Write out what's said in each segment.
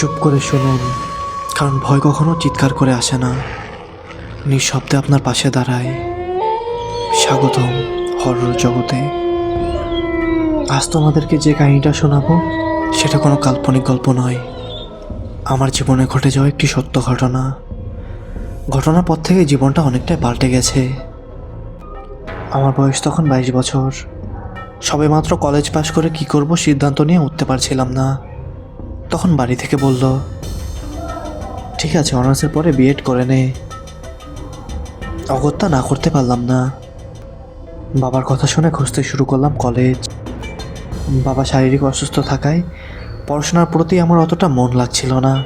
চুপ করে শুনুন, কারণ ভয় কখনো চিৎকার করে আসে না। নিঃশব্দে আপনার পাশে দাঁড়ায় স্বাগতম হরর জগতে। আজ তোমাদেরকে যে কাহিনীটা শোনাবো, সেটা কোনো কাল্পনিক গল্প নয়। আমার জীবনে ঘটে যাওয়া একটি সত্য ঘটনা। ঘটনার পর থেকে জীবনটা অনেকটাই পাল্টে গেছে। আমার বয়স তখন বাইশ বছর। সবে মাত্র কলেজ পাশ করে কি করব সিদ্ধান্ত নিয়ে উঠতে পারছিলাম না। তখন বাড়ি থেকে বলল, ঠিক আছে, অনার্সের পরে বিএড করে নে। অগত্যা না করতে পারলাম না। বাবার কথা শুনে খুঁজতে শুরু করলাম কলেজ। বাবা শারীরিক অসুস্থ থাকায় পড়াশোনার প্রতি আমার অতটা মন লাগছিল না।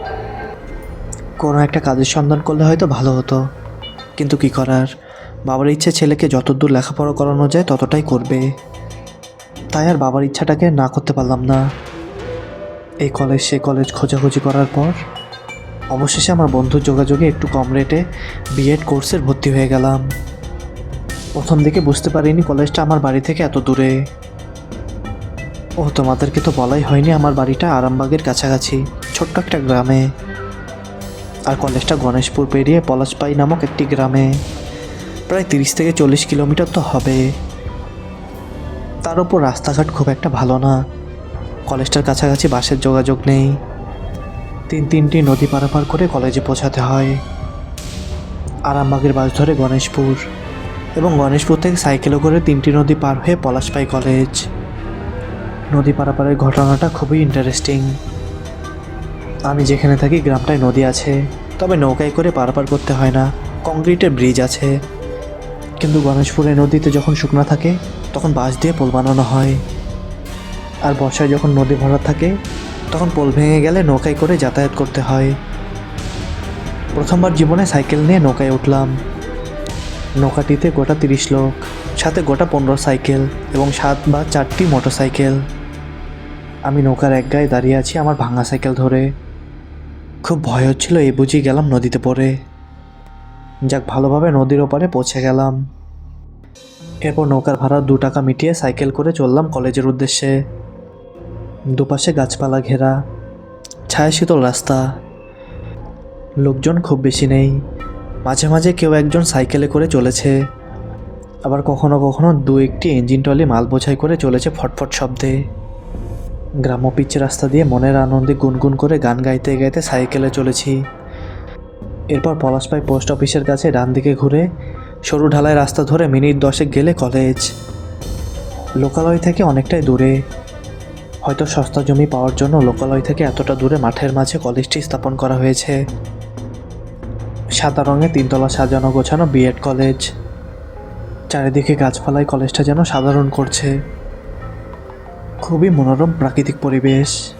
কোনো একটা কাজের সন্ধান করলে হয়তো ভালো হতো। কিন্তু কি করার? বাবার ইচ্ছে ছেলেকে যতদূর লেখাপড়া করানো যায় ততটাই করবে। তাই আর বাবার ইচ্ছাটাকে না করতে পারলাম না। এই কলেজ সে কলেজ খোঁজাখুঁজি করার পর অবশেষে আমার বন্ধুর যোগাযোগে একটু কম রেটে বিএড কোর্সের ভর্তি হয়ে গেলাম। প্রথম দিকে বুঝতে পারিনি কলেজটা আমার বাড়ি থেকে এত দূরে। ও তোমাদেরকে তো বলাই হয়নি আমার বাড়িটা আরামবাগের কাছাকাছি, ছোট্ট একটা গ্রামে। আর কলেজটা গণেশপুর পেরিয়ে পলাশপাই নামক একটি গ্রামে। প্রায় তিরিশ থেকে চল্লিশ কিলোমিটার তো হবে। তার উপর রাস্তাঘাট খুব একটা ভালো না। কলেজটার কাছাকাছি বাসের যোগাযোগ নেই। তিন তিনটি নদী পারাপার করে কলেজে পৌঁছাতে হয়। আরামবাগের বাস ধরে গণেশপুর এবং গণেশপুর থেকে সাইকেলে করে তিনটি নদী পার হয়ে পলাশপাই কলেজ। নদী পারাপারের ঘটনাটা খুবই ইন্টারেস্টিং আমি যেখানে থাকি গ্রামটায় নদী আছে, তবে নৌকায় করে পারাপার করতে হয় না। কংক্রিটের ব্রিজ আছে। কিন্তু গণেশপুরে নদীতে যখন শুকনো থাকে, তখন বাঁশ দিয়ে পোল বানানো হয়। আর বর্ষায় যখন নদী ভরা থাকে, তখন পোল ভেঙে গেলে নৌকায় করে যাতায়াত করতে হয়। প্রথমবার জীবনে সাইকেল নিয়ে নৌকায় উঠলাম। নৌকাটিতে গোটা তিরিশ লোক, সাথে গোটা পনেরো সাইকেল এবং সাত বা চারটি মোটর সাইকেল আমি নৌকার এক গায়ে দাঁড়িয়ে আছি আমার ভাঙা সাইকেল ধরে। খুব ভয় হচ্ছিল এই বুঝি গেলাম নদীতে পড়ে। যাক, ভালোভাবে নদীর ওপারে পৌঁছে গেলাম। এরপর নৌকার ভাড়া দু টাকা মিটিয়ে সাইকেল করে চললাম কলেজের উদ্দেশ্যে। দুপাশে গাছপালা ঘেরা ছায়া শীতল রাস্তা। লোকজন খুব বেশি নেই। মাঝে মাঝে কেউ একজন সাইকেলে করে চলেছে। আবার কখনো কখনো দু একটি ইঞ্জিন টলি মাল বোঝাই করে চলেছে ফটফট শব্দে। গ্রাম্য পিচ রাস্তা দিয়ে মনের আনন্দে গুনগুন করে গান গাইতে গাইতে সাইকেলে চলেছি। এরপর পলাশপাই পোস্ট অফিসের কাছে ডান দিকে ঘুরে সরু ঢালাই রাস্তা ধরে মিনিট দশেক গেলে কলেজ। লোকালয় থেকে অনেকটাই দূরে। হয়তো সস্তা জমি পাওয়ার জন্য লোকালয় থেকে এতটা দূরে মাঠের মাঝে কলেজটি স্থাপন করা হয়েছে। সাদা রঙে তিনতলা সাজানো গোছানো বিএড কলেজ। চারিদিকে গাছপালায় কলেজটা যেন সাধারণ করছে। খুবই মনোরম প্রাকৃতিক পরিবেশ।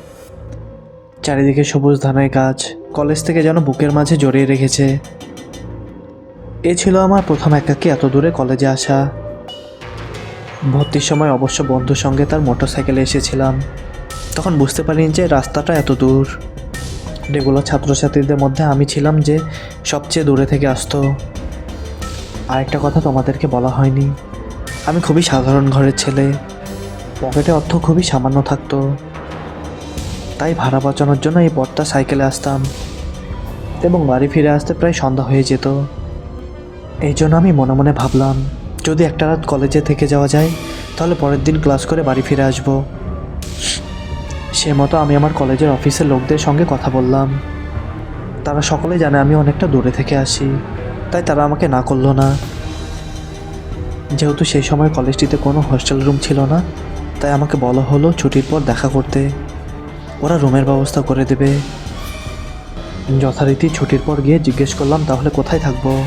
চারিদিকে সবুজ ধানের গাছ কলেজ থেকে যেন বুকের মাঝে জড়িয়ে রেখেছে। এ ছিল আমার প্রথম একাকী এত দূরে কলেজে আসা। ভর্তির সময় অবশ্য বন্ধুর সঙ্গে তার মোটরসাইকেলে এসেছিলাম। তখন বুঝতে পারিনি যে রাস্তাটা এত দূর। রেগুলার ছাত্রছাত্রীদের মধ্যে আমি ছিলাম যে সবচেয়ে দূরে থেকে আসতো। আরেকটা কথা তোমাদেরকে বলা হয়নি। আমি খুবই সাধারণ ঘরের ছেলে। পকেটে অর্থ খুবই সামান্য থাকতো। তাই ভাড়া বাঁচানোর জন্য এই পথটা সাইকেলে আসতাম। এবং বাড়ি ফিরে আসতে প্রায় সন্ধ্যা হয়ে যেত। এই জন্য আমি মনে মনে ভাবলাম যদি একটা রাত কলেজে থেকে যাওয়া যায়, তাহলে পরের দিন ক্লাস করে বাড়ি ফিরে আসব। সে মতো আমি আমার কলেজের অফিসের লোকদের সঙ্গে কথা বললাম। তারা সকলে জানে আমি অনেকটা দূরে থেকে আসি, তাই তারা আমাকে না করল না। যেহেতু সেই সময় কলেজটিতে কোনো হস্টেল রুম ছিল না, তাই আমাকে বলা হলো ছুটির পর দেখা করতে। ওরা রুমের ব্যবস্থা করে দেবে। যথারীতি ছুটির পর গিয়ে জিজ্ঞেস করলাম, তাহলে কোথায় থাকব?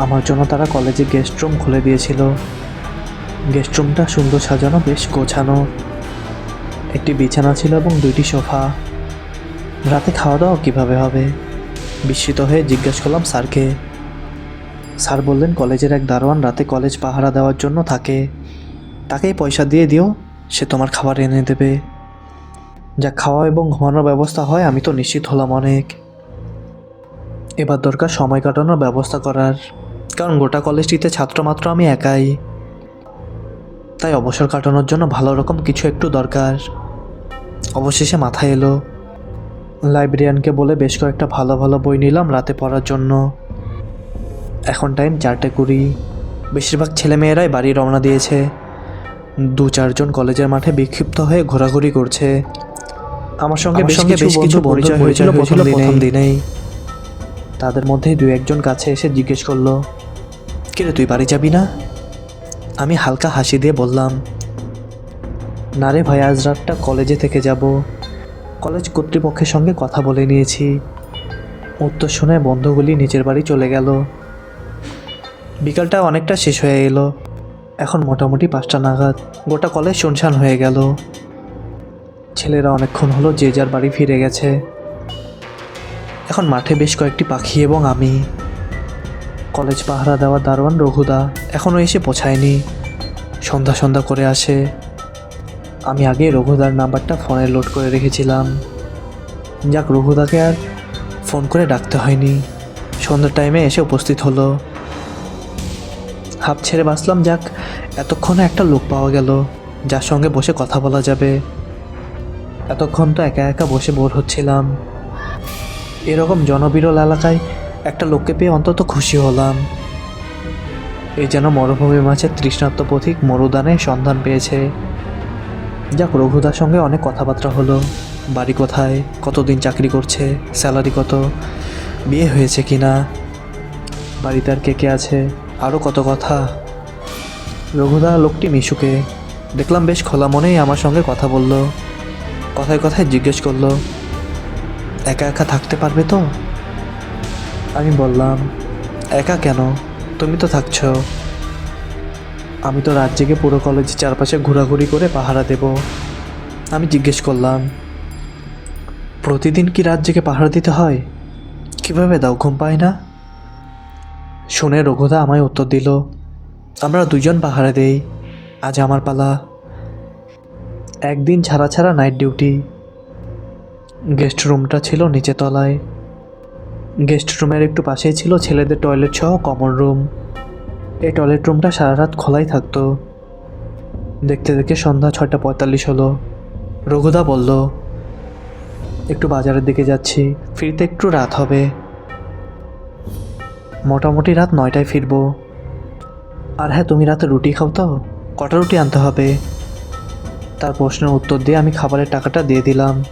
আমার জন্য তারা কলেজে গেস্ট রুম খুলে দিয়েছিল। গেস্ট রুমটা সুন্দর সাজানো, বেশ গোছানো। একটি বিছানা ছিল এবং দুইটি সোফা। রাতে খাওয়া দাওয়া কীভাবে হবে? বিস্মিত হয়ে জিজ্ঞেস করলাম স্যারকে। স্যার বললেন, কলেজের এক দারোয়ান রাতে কলেজ পাহারা দেওয়ার জন্য থাকে। তাকেই পয়সা দিয়ে দিও, সে তোমার খাবার এনে দেবে। যা খাওয়া এবং ঘুমানোর ব্যবস্থা হয়, আমি তো নিশ্চিত হলাম অনেক। এবার দরকার সময় কাটানোর ব্যবস্থা করার। কারণ গোটা কলেজটিতে ছাত্র মাত্র আমি একাই। তাই অবসর কাটানোর জন্য ভালো রকম কিছু একটু দরকার। অবশেষে মাথায় এলো। লাইব্রেরিয়ানকে বলে বেশ কয়েকটা ভালো ভালো বই নিলাম রাতে পড়ার জন্য। এখন টাইম চারটে কুড়ি। বেশিরভাগ ছেলেমেয়েরাই বাড়ি রওনা দিয়েছে। দু চারজন কলেজের মাঠে বিক্ষিপ্ত হয়ে ঘোরাঘুরি করছে। আমার সঙ্গে বেশ সঙ্গে বেশ কিছু পরিচয় হয়েছিল প্রথম প্রথম দিনেই। তাদের মধ্যেই দু একজন কাছে এসে জিজ্ঞেস করল কিরে তুই বাড়ি যাবি না? আমি হালকা হাসি দিয়ে বললাম, না রে ভাই, আজ রাতটা কলেজে থেকে যাব। কলেজ কর্তৃপক্ষের সঙ্গে কথা বলে নিয়েছি। উত্তর শুনে বন্ধুগুলি নিজের বাড়ি চলে গেল। বিকালটা অনেকটা শেষ হয়ে এলো। এখন মোটামুটি পাঁচটা নাগাদ। গোটা কলেজ শুনশান হয়ে গেল। ছেলেরা অনেকক্ষণ হলো যে যার বাড়ি ফিরে গেছে। এখন মাঠে বেশ কয়েকটি পাখি এবং আমি। কলেজ পাহারা দেওয়া দারোয়ান রঘুদা এখনও এসে পৌঁছায়নি। সন্ধ্যা সন্ধ্যা করে আসে। আমি আগে রঘুদার নাম্বারটা ফোনে লোড করে রেখেছিলাম। যাক, রঘুদাকে আর ফোন করে ডাকতে হয়নি। সন্ধ্যার টাইমে এসে উপস্থিত হলো। হাফ ছেড়ে বাঁচলাম, যাক, এতক্ষণে একটা লোক পাওয়া গেল, যার সঙ্গে বসে কথা বলা যাবে। এতক্ষণ তো একা একা বসে বোর হচ্ছিলাম। এরকম জনবিরল এলাকায় একটা লোককে পেয়ে অন্তত খুশি হলাম। এই যেন মরুভূমির মাঝে তৃষ্ণাত্ম পথিক মরুদানে সন্ধান পেয়েছে। যাক, রঘুদার সঙ্গে অনেক কথাবার্তা হলো। বাড়ি কোথায়? কতদিন চাকরি করছে? স্যালারি কত? বিয়ে হয়েছে কি না? বাড়িতে আর কে কে আছে? আরও কত কথা? রঘুদা, লোকটি মিশুকে। দেখলাম বেশ খোলা মনেই আমার সঙ্গে কথা বলল। কথায় কথায় জিজ্ঞেস করল একা একা থাকতে পারবে তো? আমি বললাম, একা কেন? তুমি তো থাকছো। আমি তো রাত জেগে পুরো কলেজের চারপাশে ঘোরাঘুরি করে পাহারা দেব। আমি জিজ্ঞেস করলাম, প্রতিদিন কি রাত জেগে পাহারা দিতে হয়? কীভাবে দাও? ঘুম পায় না? শুনে রঘুদা আমায় উত্তর দিল, আমরা দুজন পাহারা দেই। আজ আমার পালা। একদিন ছাড়া ছাড়া নাইট ডিউটি গেস্ট রুমটা ছিল নিচে তলায়। গেস্ট রুমের একটু পাশেই ছিল ছেলেদের টয়লেট সহ কমন রুম। এই টয়লেট রুমটা সারা রাত খোলাই থাকতো। দেখতে দেখতে সন্ধ্যা ছয়টা পঁয়তাল্লিশ হলো। রঘুদা বলল, একটু বাজারের দিকে যাচ্ছি, ফিরতে একটু রাত হবে। মোটামুটি রাত নয়টায় ফিরবো। আর হ্যাঁ তুমি রাতে রুটি খাও তো, কটা রুটি আনতে হবে? তার প্রশ্নের উত্তর দিয়ে আমি খাবারের টাকাটা দিয়ে দিলাম।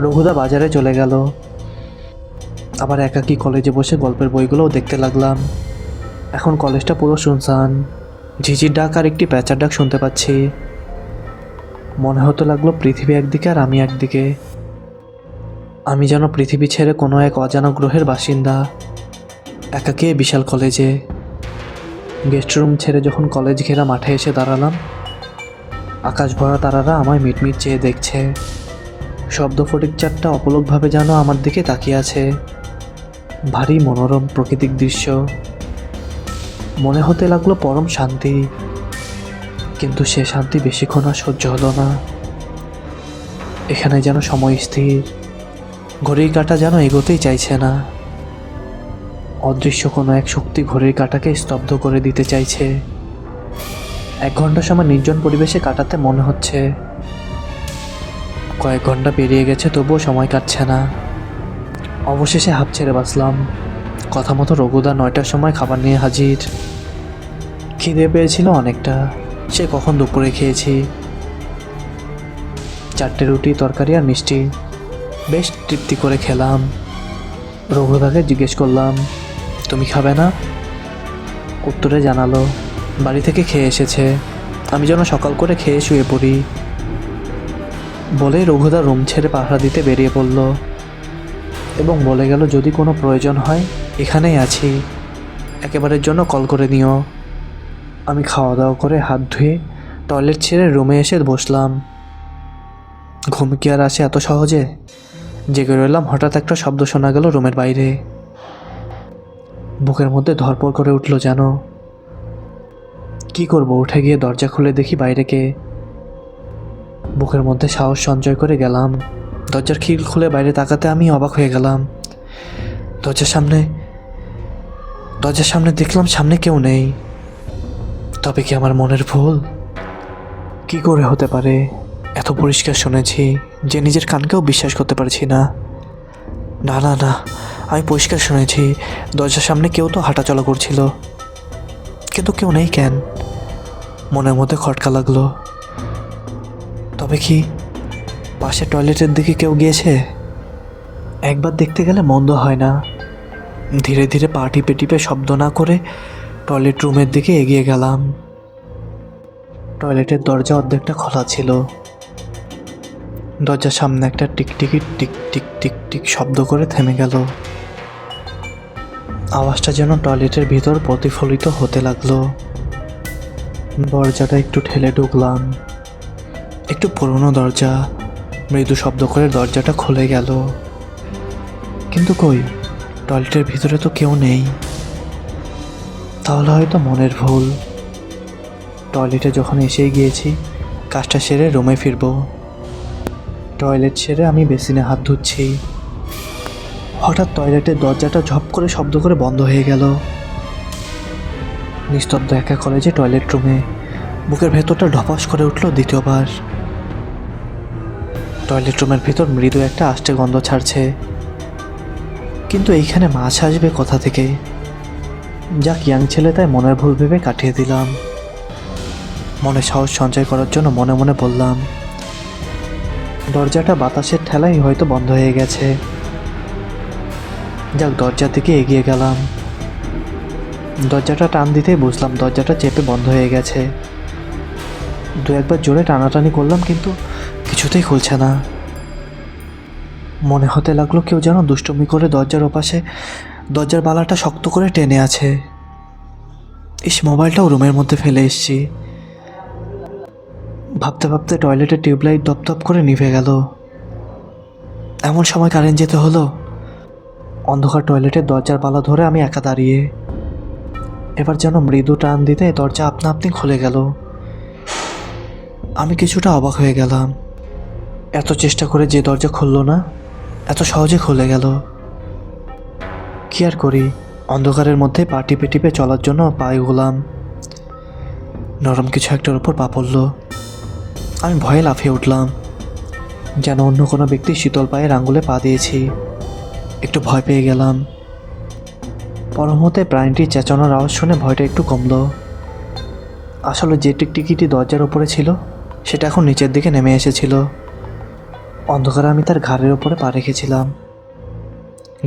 রঘুদা বাজারে চলে গেল। আবার একাকি কলেজে বসে গল্পের বইগুলোও দেখতে লাগলাম। এখন কলেজটা পুরো শুনশান। ঝিঝির ডাক আর একটি প্যাঁচার ডাক শুনতে পাচ্ছি। মনে হতে লাগল পৃথিবী একদিকে আর আমি একদিকে। আমি যেন পৃথিবী ছেড়ে কোনো এক অজানা গ্রহের বাসিন্দা। একাকে বিশাল কলেজে। গেস্ট রুম ছেড়ে যখন কলেজ ঘেরা মাঠে এসে দাঁড়ালাম আকাশ ভরা তারারা আমায় মিটমিট চেয়ে দেখছে। শব্দ ফটিক চারটা অপলকভাবে যেন আমার দিকে তাকিয়ে আছে। ভারী মনোরম প্রাকৃতিক দৃশ্য। মনে হতে লাগল পরম শান্তি। কিন্তু সে শান্তি বেশিক্ষণ আর সহ্য হলো না। এখানে যেন সময় স্থির। ঘড়ির কাঁটা যেন এগোতেই চাইছে না। অদৃশ্য কোনো এক শক্তি ঘড়ির কাঁটাকে স্তব্ধ করে দিতে চাইছে। এক ঘণ্টা সময় নির্জন পরিবেশে কাটাতে মনে হচ্ছে। কয়েক ঘণ্টা পেরিয়ে গেছে, তবুও সময় কাটছে না। অবশেষে হাফ ছেড়ে বাঁচলাম। কথা মতো রঘুদা নয়টার সময় খাবার নিয়ে হাজির। খিদে পেয়েছিল অনেকটা। সে কখন দুপুরে খেয়েছি? চারটে রুটি, তরকারি আর মিষ্টি। বেশ তৃপ্তি করে খেলাম। রঘুদাকে জিজ্ঞেস করলাম, তুমি খাবে না? উত্তরে জানালো, বাড়ি থেকে খেয়ে এসেছে। আমি যেন সকাল করে খেয়ে শুয়ে পড়ি। বলে রঘুদা রুম ছেড়ে পাহারা দিতে বেরিয়ে পড়ল। এবং বলে গেল, যদি কোনো প্রয়োজন হয়, এখানেই আছি। একেবারের জন্য কল করে নিও। আমি খাওয়া দাওয়া করে হাত ধুয়ে টয়লেট ছেড়ে রুমে এসে বসলাম। ঘুম কি আর আসে এত সহজে? জেগে রইলাম, হঠাৎ একটা শব্দ শোনা গেল রুমের বাইরে। বুকের মধ্যে ধরপড় করে উঠল যেন। কি করব, উঠে গিয়ে দরজা খুলে দেখি বাইরে কে। বুকের মধ্যে সাহস সঞ্চয় করে গেলাম। দরজার খিল খুলে বাইরে তাকাতে আমি অবাক হয়ে গেলাম। দরজার সামনে দরজার সামনে দেখলাম সামনে কেউ নেই। তবে কি আমার মনের ভুল? কি করে হতে পারে? এত পরিষ্কার শুনেছি যে নিজের কানকেও বিশ্বাস করতে পারছি না। না না না, আমি পরিষ্কার শুনেছি, দরজার সামনে কেউ তো হাঁটাচলা করছিল। কিন্তু কেউ নেই কেন? মনের মধ্যে খটকা লাগল। তবে কি? পাশে টয়লেটের দিকে কেউ গিয়েছে? একবার দেখতে গেলে মন্দ হয় না। ধীরে ধীরে পা টিপে টিপে শব্দ না করে টয়লেট রুমের দিকে এগিয়ে গেলাম। টয়লেটের দরজা অর্ধেকটা খোলা ছিল। দরজার সামনে একটা টিকটিকি, টিক টিক টিক টিক শব্দ করে থেমে গেল। আওয়াজটা যেন টয়লেটের ভিতর প্রতিফলিত হতে লাগল। দরজাটা একটু ঠেলে ঢুকলাম। একটু পুরনো দরজা। মৃদু শব্দ করে দরজাটা খুলে গেল। কিন্তু কই? টয়লেটের ভিতরে তো কেউ নেই। তাহলে হয়তো মনের ভুল। টয়লেটে যখন এসেই গিয়েছি, কাজটা সেরে রুমে ফিরবো। টয়লেট সেরে আমি বেসিনে হাত ধুচ্ছি। হঠাৎ টয়লেটের দরজাটা ঝপ করে শব্দ করে বন্ধ হয়ে গেল। নিস্তব্ধ একা কলেজে টয়লেট রুমে। বুকের ভেতরটা ঢপাস করে উঠল দ্বিতীয়বার। টয়লেট রুমের ভিতর মৃদু একটা আষ্টে গন্ধ ছাড়ছে। কিন্তু এইখানে মাছ আসবে কোথা থেকে? যাক, ইয়াং ছেলে তাই মনের ভুল ভেবে কাটিয়ে দিলাম। মনে সাহস সঞ্চয় করার জন্য মনে মনে বললাম, দরজাটা বাতাসের ঠেলাই হয়তো বন্ধ হয়ে গেছে। যাক, দরজার দিকে এগিয়ে গেলাম। দরজাটা টান দিতেই বুঝলাম দরজাটা চেপে বন্ধ হয়ে গেছে। দু একবার জোরে টানাটানি করলাম, কিন্তু কিছুতেই খুলছে না। মনে হতে লাগল কেউ যেন দুষ্টুমি করে দরজার ওপাশে দরজার বালাটা শক্ত করে টেনে আছে। ইস, মোবাইলটাও রুমের মধ্যে ফেলে এসছি। ভাবতে ভাবতে টয়লেটের টিউবলাইট দপদপ করে নিভে গেল। এমন সময় কারেন্ট যেতে হলো। অন্ধকার টয়লেটের দরজার পালা ধরে আমি একা দাঁড়িয়ে। এবার যেন মৃদু টান দিতে দরজা আপনা আপনি খুলে গেল। আমি কিছুটা অবাক হয়ে গেলাম। এত চেষ্টা করে যে দরজা খুললো না, এত সহজে খুলে গেল। কি আর করি? অন্ধকারের মধ্যে পা টিপে টিপে চলার জন্য পায়ে গোলাম নরম কিছু একটার উপর পা পড়ল। আমি ভয়ে লাফিয়ে উঠলাম। যেন অন্য কোনো ব্যক্তি শীতল পায়ের আঙ্গুলে পা দিয়েছি। একটু ভয় পেয়ে গেলাম। পরমতে প্রাণীটির চেঁচানোর আওয়াজ শুনে ভয়টা একটু কমল। আসলে যে টিকটিকিটি দরজার ওপরে ছিল, সেটা এখন নিচের দিকে নেমে এসেছিল। অন্ধকারে আমি তার ঘাড়ের ওপরে পা রেখেছিলাম।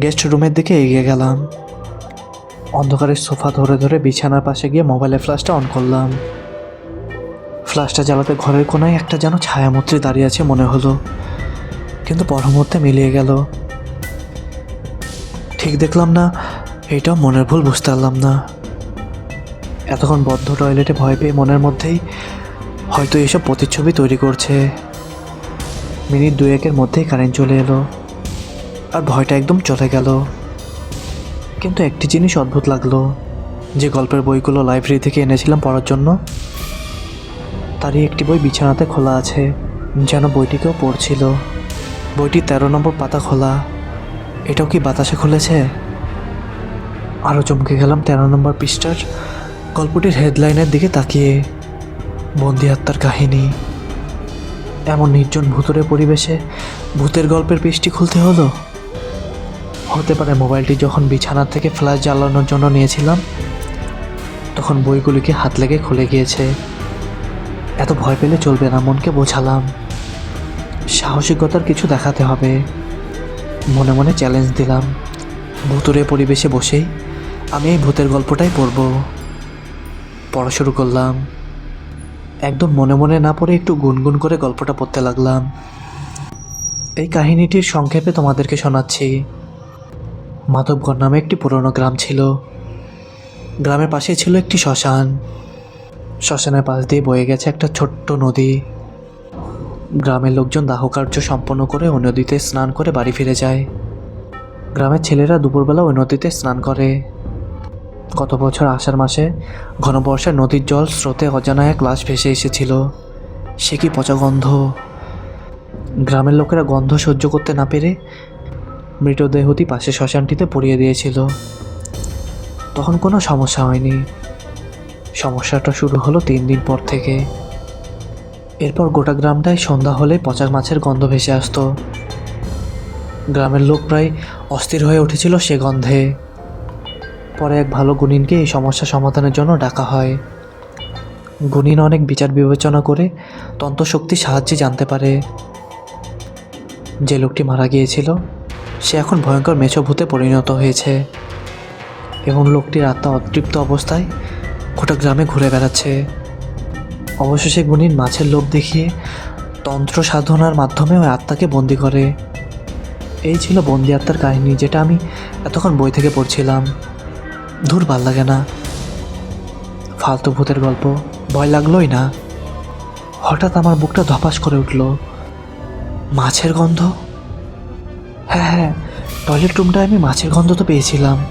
গেস্ট রুমের দিকে এগিয়ে গেলাম। অন্ধকারের সোফা ধরে ধরে বিছানার পাশে গিয়ে মোবাইলের ফ্ল্যাশটা অন করলাম। ফ্ল্যাশটা জ্বালাতে ঘরের কোনায় একটা যেন ছায়ামূর্তি দাঁড়িয়ে আছে মনে হলো। কিন্তু পরমুহূর্তে মিলিয়ে গেল। ঠিক দেখলাম না, এটাও মনের ভুল বুঝতে পারলাম না। এতক্ষণ বদ্ধ টয়লেটে ভয় পেয়ে মনের মধ্যেই হয়তো এসব প্রতিচ্ছবি তৈরি করছে। মিনিট দুয়েকের মধ্যেই কারেন্ট চলে এলো। আর ভয়টা একদম চলে গেল। কিন্তু একটি জিনিস অদ্ভুত লাগল। যে গল্পের বইগুলো লাইব্রেরি থেকে এনেছিলাম পড়ার জন্য, তারই একটি বই বিছানাতে খোলা আছে, যেন বইটিকেও পড়ছিল। বইটি তেরো নম্বর পাতা খোলা। এটাও কি বাতাসে খুলেছে? আরও চমকে গেলাম তেরো নম্বর পৃষ্ঠার গল্পটির হেডলাইনের দিকে তাকিয়ে। বন্দি আত্মার কাহিনী। এমন নির্জন ভূতরে পরিবেশে ভূতের গল্পের পৃষ্ঠটি খুলতে হলো? হতে পারে মোবাইলটি যখন বিছানা থেকে ফ্ল্যাশ জ্বালানোর জন্য নিয়েছিলাম, তখন বইগুলিকে হাত লেগে খুলে গিয়েছে। এত ভয় পেলে চলবে না, মনকে বোঝালাম। সাহসিকতার কিছু দেখাতে হবে। মনে মনে চ্যালেঞ্জ দিলাম। ভূতুরে পরিবেশে বসেই আমি এই ভূতের গল্পটাই পড়ব। পড়া শুরু করলাম। একদম মনে মনে না পড়ে একটু গুনগুন করে গল্পটা পড়তে লাগলাম। এই কাহিনীটির সংক্ষেপে তোমাদেরকে শোনাচ্ছি। মাধবগড় নামে একটি পুরনো গ্রাম ছিল। গ্রামের পাশেই ছিল একটি শ্মশান। শ্মশানের পাশ দিয়ে বয়ে গেছে একটা ছোট্ট নদী। গ্রামের লোকজন দাহকার্য সম্পন্ন করে ওই নদীতে স্নান করে বাড়ি ফিরে যায়। গ্রামের ছেলেরা দুপুরবেলা ওই নদীতে স্নান করে। গত বছর আষাঢ় মাসে ঘন বর্ষায় নদীর জল স্রোতে অজানা এক লাশ ভেসে এসেছিল। সে কি পচা গন্ধ? গ্রামের লোকেরা গন্ধ সহ্য করতে না পেরে মৃতদেহটি পাশে শ্মশানটিতে পড়িয়ে দিয়েছিল। তখন কোনো সমস্যা হয়নি। সমস্যাটা শুরু হলো তিন দিন পর থেকে। এরপর গোটা গ্রামটায় সন্ধ্যা হলে পচা মাছের গন্ধ ভেসে আসতো। গ্রামের লোক প্রায় অস্থির হয়ে উঠেছিল সে গন্ধে। পরে এক ভালো গুণিনকে এই সমস্যা সমাধানের জন্য ডাকা হয়। গুণিন অনেক বিচার বিবেচনা করে তন্ত্রশক্তি সাহায্যে জানতে পারে। যে লোকটি মারা গিয়েছিল, সে এখন ভয়ঙ্কর মেছো ভূতে পরিণত হয়েছে এবং লোকটির আত্মা অতৃপ্ত অবস্থায় গোটা গ্রামে ঘুরে বেড়াচ্ছে। অবশেষে গুণিন মাছের লোভ দেখিয়ে তন্ত্র সাধনার মাধ্যমে ওই আত্মাকে বন্দি করে। এই ছিল বন্দি আত্মার কাহিনী, যেটা আমি এতক্ষণ বই থেকে পড়ছিলাম। ধুর ভালো লাগে না। ফালতু ভূতের গল্প, ভয় লাগলোই না। হঠাৎ আমার বুকটা ধপাস করে উঠল। মাছের গন্ধ? হ্যাঁ হ্যাঁ টয়লেট রুমটায় আমি মাছের গন্ধ তো পেয়েছিলাম।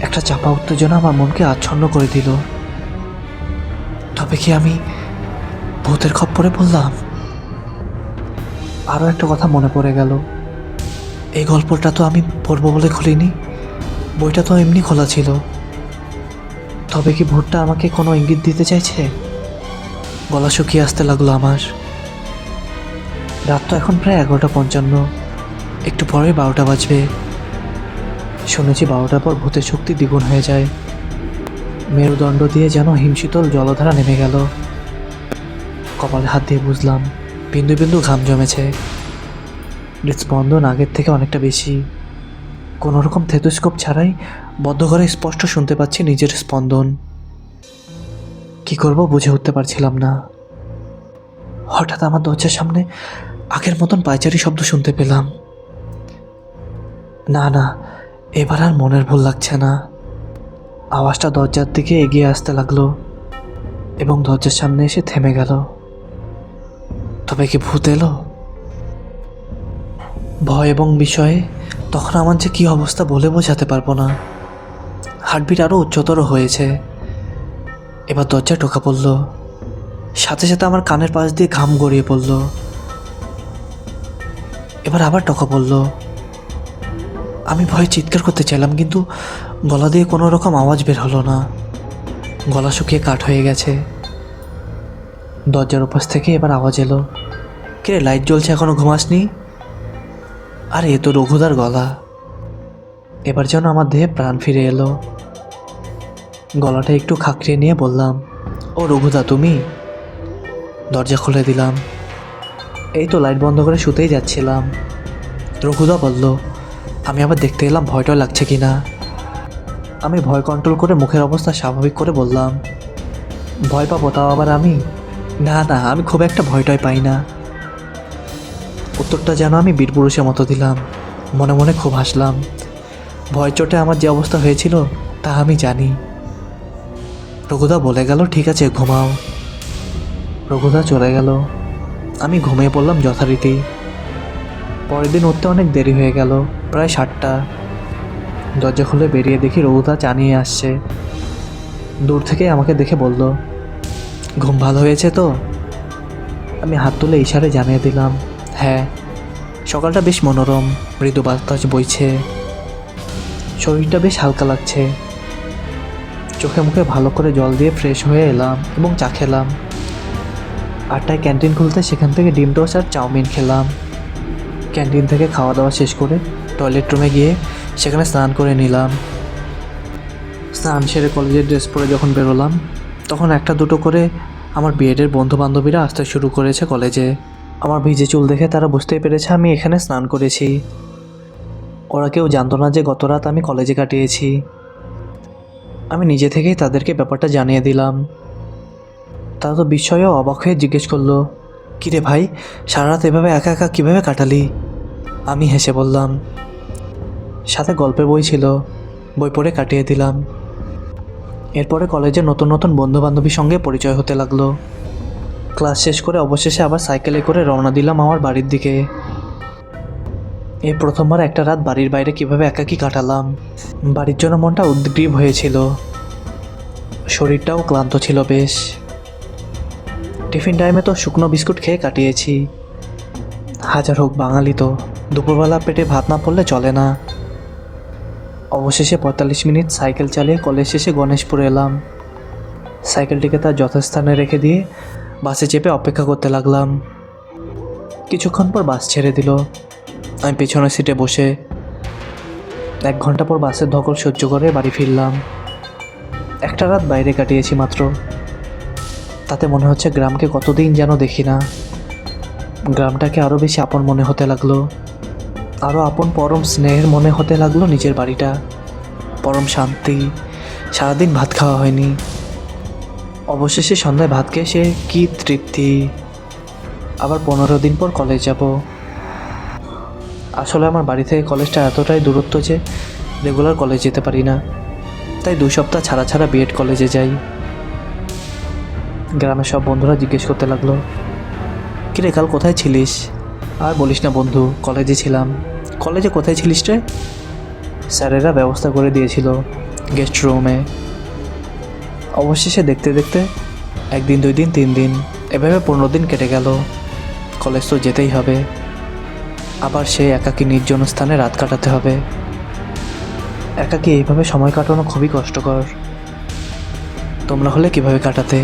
একটা চাপা উত্তেজনা আমার মনকে আচ্ছন্ন করে দিল। তবে কি আমি ভূতের খপ্পরে পড়লাম? আরও একটা কথা মনে পড়ে গেল। এই গল্পটা তো আমি পড়ব বলে খুলিনি। বইটা তো এমনি খোলা ছিল। তবে কি ভূতটা আমাকে কোনো ইঙ্গিত দিতে চাইছে? গলা শুকিয়ে আসতে লাগল আমার। রাত তো এখন প্রায় এগারোটা পঞ্চান্ন। একটু পরে বারোটা বাজবে। শুনেছি বারোটার পর ভূতের শক্তি দ্বিগুণ হয়ে যায়। মেরুদণ্ড দিয়ে যেন হিমশীতল জলধারা নেমে গেল। কপালে হাত দিয়ে বুঝলাম, বিন্দু বিন্দু ঘাম জমেছে। হৃদস্পন্দন আগের থেকে অনেকটা বেশি। কোনো রকম থেতোস্কোপ ছাড়াই বদ্ধ ঘরে স্পষ্ট শুনতে পাচ্ছি নিজের স্পন্দন। কি করব বুঝে উঠতে পারছিলাম না। হঠাৎ আমার দরজার সামনে আগের মতন পায়চারি শব্দ শুনতে পেলাম। না না, এবার আর মনের ভুল লাগছে না। আওয়াজটা দরজার দিকে এগিয়ে আসতে লাগল এবং দরজার সামনে এসে থেমে গেল। তবে কি ভূত এলো? ভয় এবং বিষয়ে তখন আমার যে কী অবস্থা বলে বোঝাতে পারব না। হার্টবিট আরও উচ্চতর হয়েছে। এবার দরজায় টোকা পড়ল। সাথে সাথে আমার কানের পাশ দিয়ে ঘাম গড়িয়ে পড়ল। এবার আবার টকা পড়ল। আমি ভয়ে চিৎকার করতে চাইলাম, কিন্তু গলা দিয়ে কোনো রকম আওয়াজ বের হলো না। গলা শুকিয়ে কাঠ হয়ে গেছে। দরজার ওপাশ থেকে এবার আওয়াজ এলো। কে লাইট জ্বলছে, এখনও ঘুমাসনি? আর, এ তো রঘুদার গলা। এবার যেন আমার দেহে প্রাণ ফিরে এলো। গলাটা একটু খাকড়িয়ে নিয়ে বললাম, ও রঘুদা, তুমি? দরজা খুলে দিলাম। এই তো লাইট বন্ধ করে শুতেই যাচ্ছিলাম। রঘুদা বলল, আমি আবার দেখতে এলাম ভয়টা লাগছে কি না? আমি ভয় কন্ট্রোল করে মুখের অবস্থা স্বাভাবিক করে বললাম, ভয় পাবো তাও আবার আমি? না না, আমি খুব একটা ভয়টয় পাই না। উত্তরটা যেন আমি বীরপুরুষের মতো দিলাম। মনে মনে খুব হাসলাম। ভয় চোটে আমার যে অবস্থা হয়েছিল, তা আমি জানি। রঘুদা বলে গেল, ঠিক আছে, ঘুমাও। রঘুদা চলে গেল। আমি ঘুমিয়ে পড়লাম যথারীতি। পরের দিন উঠতে অনেক দেরি হয়ে গেল, প্রায় সাতটা। দরজা খুলে বেরিয়ে দেখি রঘুদা চা নিয়ে আসছে। দূর থেকে আমাকে দেখে বলল, ঘুম ভালো হয়েছে তো? আমি হাত তুলে ইশারে জানিয়ে দিলাম হ্যাঁ সকালটা বেশ মনোরম, মৃদু বাতাস বইছে। শরীরটা বেশ হালকা লাগছে। চোখে মুখে ভালো করে জল দিয়ে ফ্রেশ হয়ে এলাম এবং চা খেলাম। আটটায় ক্যান্টিন খুলতে সেখান থেকে ডিম টোস্ট আর চাউমিন খেলাম। ক্যান্টিন থেকে খাওয়া দাওয়া শেষ করে টয়লেট রুমে গিয়ে সেখানে স্নান করে নিলাম। স্নান সেরে কলেজের ড্রেস পরে যখন বেরোলাম, তখন একটা দুটো করে আমার বিএডের বন্ধু বান্ধবীরা আসতে শুরু করেছে কলেজে। আমার ভিজে চুল দেখে তারা বুঝতেই পেরেছে আমি এখানে স্নান করেছি। ওরা কেউ জানতো না যে গত রাত আমি কলেজে কাটিয়েছি। আমি নিজে থেকেই তাদেরকে ব্যাপারটা জানিয়ে দিলাম। তারা তো বিস্ময়ে অবাক হয়ে জিজ্ঞেস করল, কিরে ভাই, সারা রাত এভাবে একা একা কীভাবে কাটালি? আমি হেসে বললাম, সাথে গল্পের বই ছিল, বই পড়ে কাটিয়ে দিলাম। এরপরে কলেজে নতুন নতুন বন্ধু বান্ধবীর সঙ্গে পরিচয় হতে লাগল। ক্লাস শেষ করে অবশেষে আবার সাইকেলে করে রওনা দিলাম আমার বাড়ির দিকে। এই প্রথমবার একটা রাত বাড়ির বাইরে কীভাবে একাকি কাটালাম। বাড়ির জন্য মনটা উদ্গ্রীব হয়েছিল। শরীরটাও ক্লান্ত ছিল বেশ। টিফিন টাইমে তো শুকনো বিস্কুট খেয়ে কাটিয়েছি। হাজার হোক বাঙালি তো, দুপুরবেলা পেটে ভাত না পড়লে চলে না। অবশেষে পঁয়তাল্লিশ মিনিট সাইকেল চালিয়ে কলেজ শেষে গণেশপুর এলাম। সাইকেলটিকে তার যথাস্থানে রেখে দিয়ে বাসে চেপে অপেক্ষা করতে লাগলাম। কিছুক্ষণ পর বাস ছেড়ে দিল। আমি পেছনের সিটে বসে এক ঘণ্টা পর বাসের ধকল সহ্য করে বাড়ি ফিরলাম। একটা রাত বাইরে কাটিয়েছি মাত্র। তাতে মনে হচ্ছে গ্রামকে কতদিন যেন দেখি না। গ্রামটাকে আরও বেশি আপন মনে হতে লাগল। আরও আপন পরম স্নেহের মনে হতে লাগল নিজের বাড়িটা। পরম শান্তি, সারাদিন ভাত খাওয়া হয়নি। অবশেষে সন্ধ্যায় ভাত খেয়ে সে কী তৃপ্তি? আবার পনেরো দিন পর কলেজ যাব। আসলে আমার বাড়ি থেকে কলেজটা এতটাই দূরত্ব যে রেগুলার কলেজ যেতে পারি না। তাই দুই সপ্তাহ ছাড়া ছাড়া বিএড কলেজে যাই। গ্রামের সব বন্ধুরা জিজ্ঞেস করতে লাগল, কিরে কাল কোথায় ছিলিস? আর বলিস না বন্ধু কলেজে ছিলাম। কলেজে কোথায় ছিলিস রে? স্যারেরা ব্যবস্থা করে দিয়েছিল গেস্ট রুমে অবশেষে দেখতে দেখতে একদিন, দুই দিন, তিন দিন, এভাবে পনেরো দিন কেটে গেল। কলেজ তো যেতেই হবে। আবার সে একাকী নির্জন স্থানে রাত কাটাতে হবে। একাকী এইভাবে সময় কাটানো খুবই কষ্টকর। তোমরা হলে কীভাবে কাটাতে?